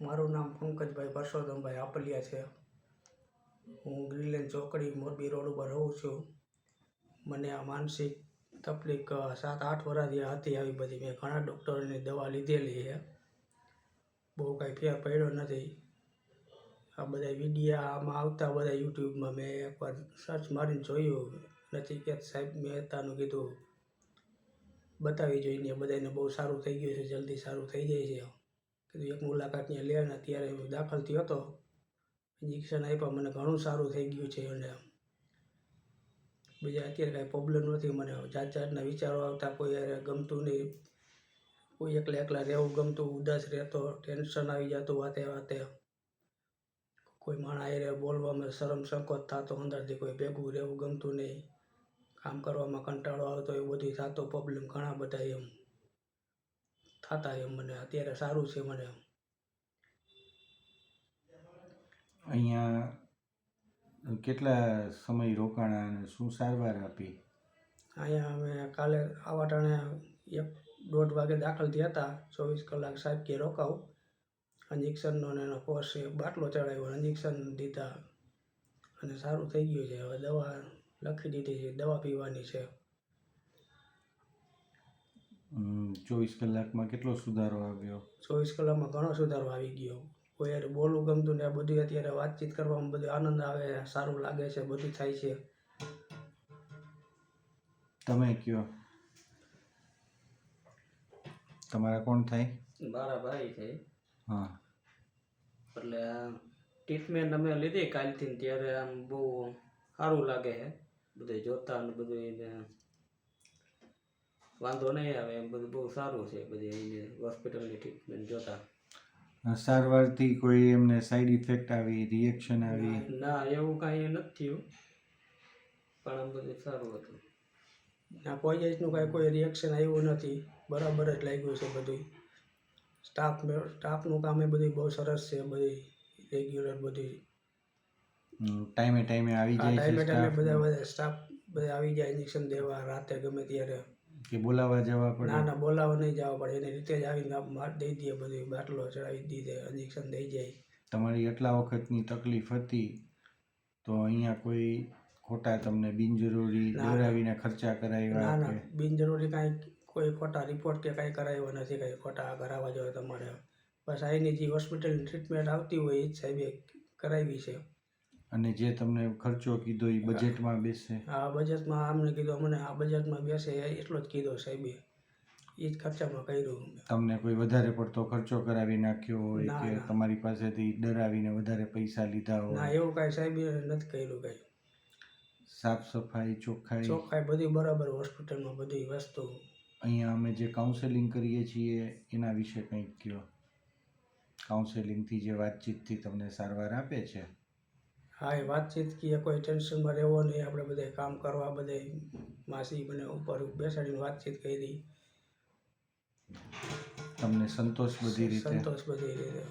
મારું નામ પંકજભાઈ પરસોત્તમભાઈ આપલિયા છે. હું ગ્રીલેન ચોકડી મોરબી રોડ ઉપર રહું છું. મને આ માનસિક તકલીફ સાત આઠ વર્ષથી હતી આવી બધી. મેં ઘણા ડૉક્ટરોની દવા લીધેલી છે. બહુ કાંઈ ફેર પડ્યો નથી. આ બધા વિડીયામાં આવતા બધા યુટ્યુબમાં મેં એકવાર સર્ચ મારીને જોયું. નથી કે સાહેબ મહેતાનું કીધું, બતાવી જોઈને બધાને બહુ સારું થઈ ગયું છે, જલ્દી સારું થઈ જાય છે. કીધું, એક મુલાકાત ત્યાં લે અને અત્યારે દાખલ થયો હતો. ઇન્જેક્શન આપ્યા, મને ઘણું સારું થઈ ગયું છે અને બીજા અત્યારે કાંઈ પ્રોબ્લેમ નથી. મને જાત જાતના વિચારો આવતા, કોઈ ગમતું નહીં. કોઈ એકલા એકલા રહેવું ગમતું, ઉદાસ રહેતો ટેન્શન આવી જતું વાતે વાતે. કોઈ માણસ હારે બોલવામાં શરમ સંકોચ થતો, અંદરથી કોઈ ભેગું રહેવું ગમતું નહીં. કામ કરવામાં કંટાળો આવતો, એવું બધું થતો પ્રોબ્લેમ ઘણા બધા એમ. થતા એમ મને. અત્યારે સારું છે મને અહીંયા કેટલા સમય રોકાણા અને શું સારવાર આપી? અહીંયા અમે કાલે આવા ટાણે એક દોઢ વાગે દાખલ થયા હતા. ચોવીસ કલાક સાહેબ કે રોકાવ. ઇન્જેક્શનનો ને એનો કોર્સ બાટલો ચડાવ્યો. ઇન્જેક્શન દીધા. અને સારું થઈ ગયું છે. હવે દવા લખી દીધી છે. દવા પીવાની છે. ચોવીસ કલાકમાં કેટલો સુધારો આવ્યો? ચોવીસ કલાકમાં ઘણો સુધારો આવી ગયો. કોઈ યાર બોલવું ગમતું ને આ બધું અત્યારે વાતચીત કરવામાં બધું આનંદ આવે સારું લાગે છે બધું થાય છે. તમે કયો? તમારા કોણ થાય? મારા ભાઈ થાય હા. એટલે ટ્રીટમેન્ટ અમે લીધી કાલથી ત્યારે આમ બહુ સારું લાગે છે. બધું જોતા ને બધું એને વાંધો નહીં આવે એમ બધું બહુ સારું છે બધી અહીંની હોસ્પિટલની ટ્રીટમેન્ટ જોતા. સારવારથી કોઈ એમને સાઈડ ઇફેક્ટ આવી રિએક્શન આવી? ના એવું કાંઈ નથી થયું પણ આમ બધું સારું હતું. ના કોઈ જાતનું કાંઈ કોઈ રિએક્શન આવ્યું નથી બરાબર જ લાગ્યું છે બધું સ્ટાફ સ્ટાફનું કામ એ બધું બહુ સરસ છે બધી રેગ્યુલર બધી ટાઈમે ટાઈમે આવી જાય ટાઈમે ટાઈમે બધા બધા સ્ટાફ બધા આવી જાય ઇન્જેક્શન દેવા રાતે ગમે ત્યારે. કે બોલાવા જવા ના પડે? ના બોલાવવા નહીં જવા પડે. એની રીતે જ આવીને માર દઈ દઈએ બધું. બાટલો ચડાવી દીધે ઇન્જેક્શન દઈ જાય. તમારી એટલા વખતની તકલીફ હતી તો અહીંયા કોઈ ખોટા તમને બિનજરૂરી ના, ના. દોરાવીને ખર્ચા કરાવ્યા ના ના. બિનજરૂરી કાંઈ કોઈ ખોટા રિપોર્ટ કે કાંઈ કરાવ્યો નથી કાંઈ ખોટા કરાવવા જોઈએ તમારે. બસ અહીંની જે હોસ્પિટલની ટ્રીટમેન્ટ આવતી હોય એ જ સાહેબે કરાવી છે. અને જે તમને ખર્ચો કીધો એ બજેટમાં બેસે. આ બજેટમાં આમને કીધો મને આ બજેટમાં બેસે એટલો જ કીધો સાહેબે. એ જ ખર્ચામાં કર્યું તમને કોઈ વધારે પડતો ખર્ચો કરાવી નાખ્યો હોય કે તમારી પાસેથી ડરાવીને વધારે પૈસા લીધા ના હોય એવું કાંઈ સાહેબે નથી કર્યું કાંઈ. સાફ સફાઈ ચોખ્ખાઈ? ચોખ્ખાઈ બધી બરાબર હોસ્પિટલમાં બધી વસ્તુ. અહીંયા અમે જે કાઉન્સેલિંગ કરીએ છીએ એના વિશે કંઈક કહો કાઉન્સેલિંગથી જે વાતચીતથી તમને સારવાર આપે છે? હા એ વાતચીત કે કોઈ ટેન્શનમાં રહેવો નહીં આપણે બધે કામ કરવા બધે માસી મને ઉપર બેસાડીને વાતચીત કરી. તમને સંતોષ બધી રીતે? સંતોષ બધી રીતે.